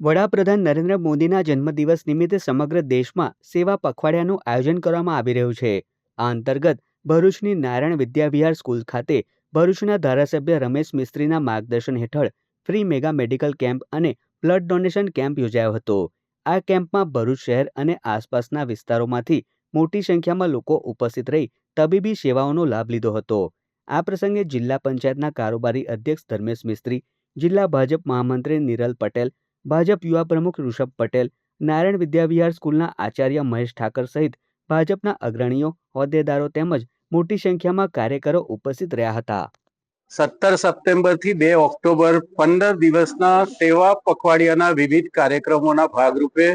વડાપ્રધાન નરેન્દ્ર મોદીના જન્મદિવસ નિમિત્તે સમગ્ર દેશમાં સેવા પખવાડિયાનું આયોજન કરવામાં આવી રહ્યું છે. આ અંતર્ગત ભરૂચની નારાયણ વિદ્યાવિહાર સ્કૂલ ખાતે ભરૂચના ધારાસભ્ય રમેશ મિસ્ત્રીના માર્ગદર્શન હેઠળ ફ્રી મેગા મેડિકલ કેમ્પ અને બ્લડ ડોનેશન કેમ્પ યોજાયો હતો. આ કેમ્પમાં ભરૂચ શહેર અને આસપાસના વિસ્તારોમાંથી મોટી સંખ્યામાં લોકો ઉપસ્થિત રહી તબીબી સેવાઓનો લાભ લીધો હતો. આ પ્રસંગે જિલ્લા પંચાયતના કારોબારી અધ્યક્ષ ધર્મેશ મિસ્ત્રી, જિલ્લા ભાજપ મહામંત્રી નિરલ પટેલ ભાજપ યુવા પ્રમુખ ઋષભ પટેલ, નારાયણ વિદ્યાવિહાર સ્કૂલના આચાર્ય મહેશ ઠાકર સહિત ભાજપના અગ્રણીઓ, હોદ્દેદારો તેમજ મોટી સંખ્યામાં કાર્યકરો ઉપસ્થિત રહ્યા હતા. સત્તર સપ્ટેમ્બરથી બે ઓક્ટોબર પંદર દિવસના સેવા પખવાડિયાના વિવિધ કાર્યક્રમોના ભાગરૂપે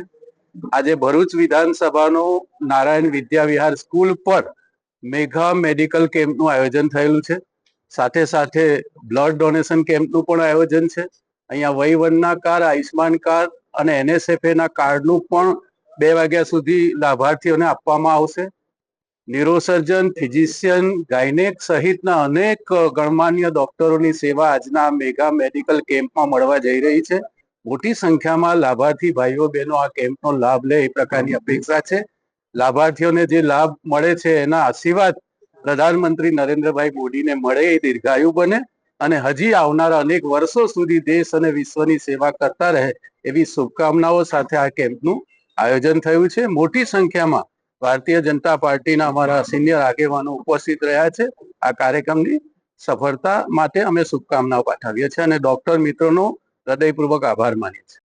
આજે ભરૂચ વિધાનસભાનો નારાયણ વિદ્યાવિહાર સ્કૂલ પર મેઘા મેડિકલ કેમ્પનું આયોજન થયેલું છે. સાથે સાથે બ્લડ ડોનેશન કેમ્પનું પણ આયોજન છે. અહીંયા વહીવટના કાર્ડ આયુષ્માન કાર્ડ અને એનએસએફએના કાર્ડનું પણ બે વાગ્યા સુધી લાભાર્થીઓને આપવામાં આવશે. ન્યુરોસર્જન, ફિઝિશિયન, ગાયનેક સહિતના અનેક ગણમાન્ય ડોક્ટરોની સેવા આજના મેગા મેડિકલ કેમ્પમાં મળવા જઈ રહી છે. મોટી સંખ્યામાં લાભાર્થી ભાઈઓ બહેનો આ કેમ્પનો લાભ લે એ પ્રકારની અપેક્ષા છે. લાભાર્થીઓને જે લાભ મળે છે એના આશીર્વાદ પ્રધાનમંત્રી નરેન્દ્રભાઈ મોદીને મળે એ દીર્ઘાયુ બને. અને હજી આવનારા અનેક વર્ષો સુધી દેશ અને વિશ્વની સેવા કરતા રહે એવી શુભકામનાઓ સાથે આ કેમ્પનું આયોજન થયું છે. મોટી સંખ્યામાં ભારતીય જનતા પાર્ટીના અમારા સિનિયર આગેવાનો ઉપસ્થિત રહ્યા છે. આ કાર્યક્રમની સફળતા માટે અમે શુભકામનાઓ પાઠવીએ છીએ અને ડોક્ટર મિત્રોનો હૃદયપૂર્વક આભાર માનીએ છીએ.